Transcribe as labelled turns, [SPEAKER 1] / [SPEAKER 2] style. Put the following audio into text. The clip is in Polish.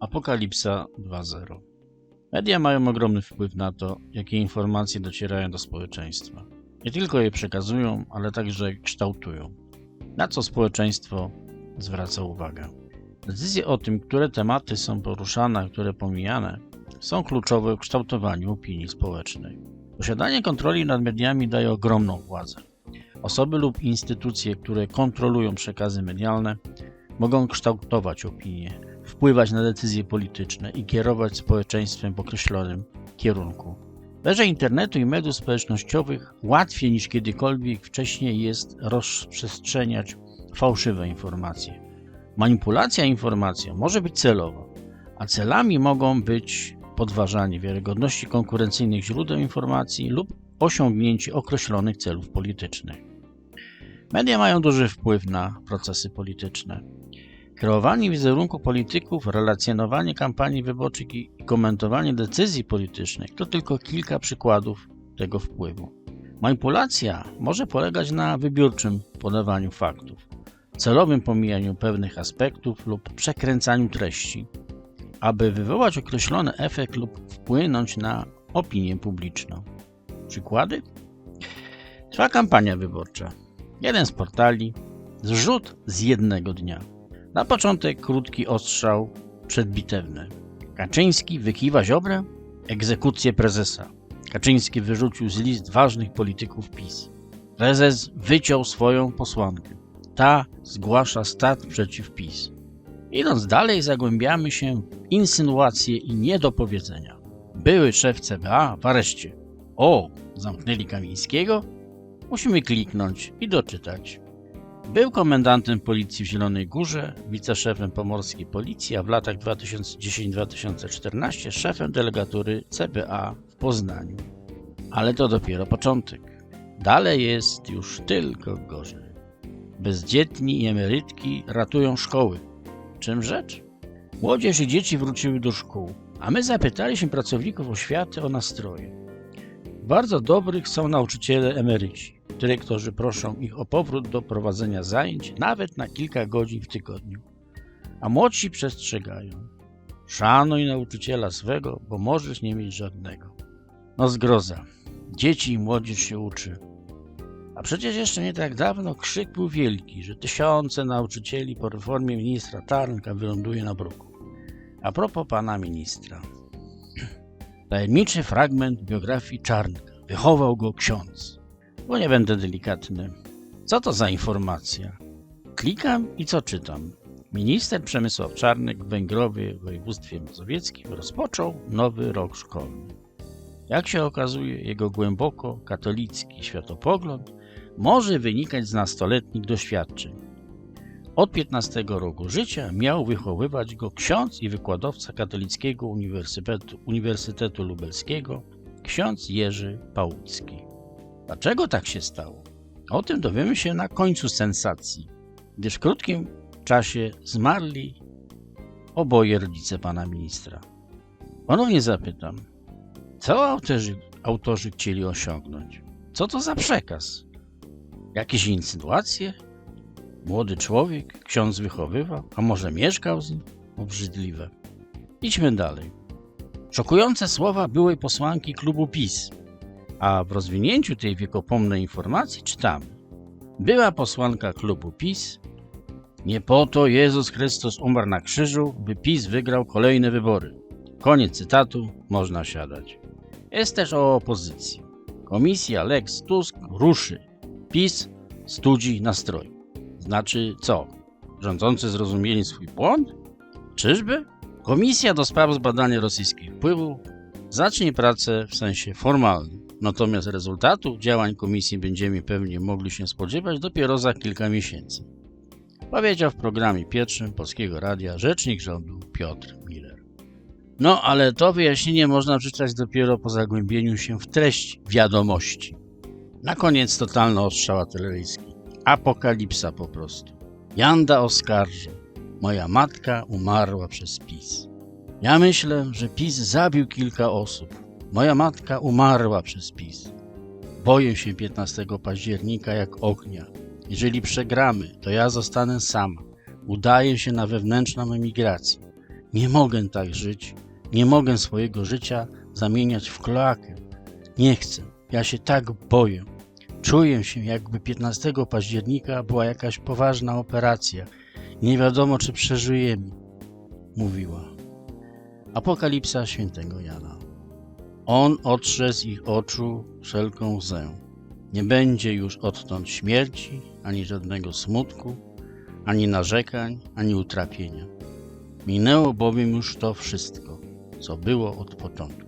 [SPEAKER 1] Apokalipsa 2.0 Media mają ogromny wpływ na to, jakie informacje docierają do społeczeństwa. Nie tylko je przekazują, ale także kształtują. Na co społeczeństwo zwraca uwagę? Decyzje o tym, które tematy są poruszane, a które pomijane, są kluczowe w kształtowaniu opinii społecznej. Posiadanie kontroli nad mediami daje ogromną władzę. Osoby lub instytucje, które kontrolują przekazy medialne, mogą kształtować opinie, wpływać na decyzje polityczne i kierować społeczeństwem w określonym kierunku. Erze internetu i mediów społecznościowych łatwiej niż kiedykolwiek wcześniej jest rozprzestrzeniać fałszywe informacje. Manipulacja informacją może być celowa, a celami mogą być podważanie wiarygodności konkurencyjnych źródeł informacji lub osiągnięcie określonych celów politycznych. Media mają duży wpływ na procesy polityczne. Kreowanie wizerunku polityków, relacjonowanie kampanii wyborczych i komentowanie decyzji politycznych to tylko kilka przykładów tego wpływu. Manipulacja może polegać na wybiórczym podawaniu faktów, celowym pomijaniu pewnych aspektów lub przekręcaniu treści, aby wywołać określony efekt lub wpłynąć na opinię publiczną. Przykłady? Trwa kampania wyborcza. Jeden z portali, zrzut z jednego dnia. Na początek krótki ostrzał przedbitewny. Kaczyński wykiwa Ziobrę? Egzekucję prezesa. Kaczyński wyrzucił z list ważnych polityków PiS. Prezes wyciął swoją posłankę. Ta zgłasza stat przeciw PiS. Idąc dalej, zagłębiamy się w insynuacje i niedopowiedzenia. Były szef CBA w areszcie. O, zamknęli Kamińskiego? Musimy kliknąć i doczytać. Był komendantem policji w Zielonej Górze, wiceszefem pomorskiej policji, a w latach 2010-2014 szefem delegatury CBA w Poznaniu. Ale to dopiero początek. Dalej jest już tylko gorzej. Bezdzietni i emerytki ratują szkoły. Czym rzecz? Młodzież i dzieci wróciły do szkół, a my zapytaliśmy pracowników oświaty o nastroje. Bardzo dobrych są nauczyciele emeryci, dyrektorzy proszą ich o powrót do prowadzenia zajęć nawet na kilka godzin w tygodniu. A młodsi przestrzegają. Szanuj nauczyciela swego, bo możesz nie mieć żadnego. No zgroza. Dzieci i młodzież się uczy. A przecież jeszcze nie tak dawno krzyk był wielki, że tysiące nauczycieli po reformie ministra Tarnka wyląduje na bruku. A propos pana ministra. Tajemniczy fragment biografii Czarnka. Wychował go ksiądz. Bo nie będę delikatny. Co to za informacja? Klikam i co czytam? Minister Przemysław Czarnek w Węgrowie w województwie mazowieckim rozpoczął nowy rok szkolny. Jak się okazuje, jego głęboko katolicki światopogląd może wynikać z nastoletnich doświadczeń. Od 15 roku życia miał wychowywać go ksiądz i wykładowca Katolickiego Uniwersytetu, Uniwersytetu Lubelskiego, ksiądz Jerzy Pałucki. Dlaczego tak się stało? O tym dowiemy się na końcu sensacji, gdyż w krótkim czasie zmarli oboje rodzice pana ministra. Ponownie zapytam, co autorzy, autorzy chcieli osiągnąć? Co to za przekaz? Jakieś insynuacje? Młody człowiek, ksiądz wychowywał, a może mieszkał z nim? Obrzydliwe. Idźmy dalej. Szokujące słowa byłej posłanki klubu PiS, a w rozwinięciu tej wiekopomnej informacji czytamy. Była posłanka klubu PiS. Nie po to Jezus Chrystus umarł na krzyżu, by PiS wygrał kolejne wybory. Koniec cytatu, można siadać. Jest też o opozycji. Komisja Lex Tusk ruszy. PiS studzi nastrój. Znaczy co? Rządzący zrozumieli swój błąd? Czyżby? Komisja do spraw zbadania rosyjskich wpływów zacznie pracę w sensie formalnym. Natomiast rezultatów działań komisji będziemy pewnie mogli się spodziewać dopiero za kilka miesięcy. Powiedział w programie pierwszym Polskiego Radia rzecznik rządu Piotr Miller. No, ale to wyjaśnienie można przeczytać dopiero po zagłębieniu się w treść wiadomości. Na koniec totalny ostrzał artyleryjski. Apokalipsa po prostu. Janda oskarża. Moja matka umarła przez PiS. Ja myślę, że PiS zabił kilka osób. Moja matka umarła przez PiS. Boję się 15 października jak ognia. Jeżeli przegramy, to ja zostanę sama. Udaję się na wewnętrzną emigrację. Nie mogę tak żyć. Nie mogę swojego życia zamieniać w kloakę. Nie chcę. Ja się tak boję. Czuję się, jakby 15 października była jakaś poważna operacja. Nie wiadomo, czy przeżyjemy, mówiła. Apokalipsa świętego Jana. On otrze z ich oczu wszelką łzę. Nie będzie już odtąd śmierci, ani żadnego smutku, ani narzekań, ani utrapienia. Minęło bowiem już to wszystko, co było od początku.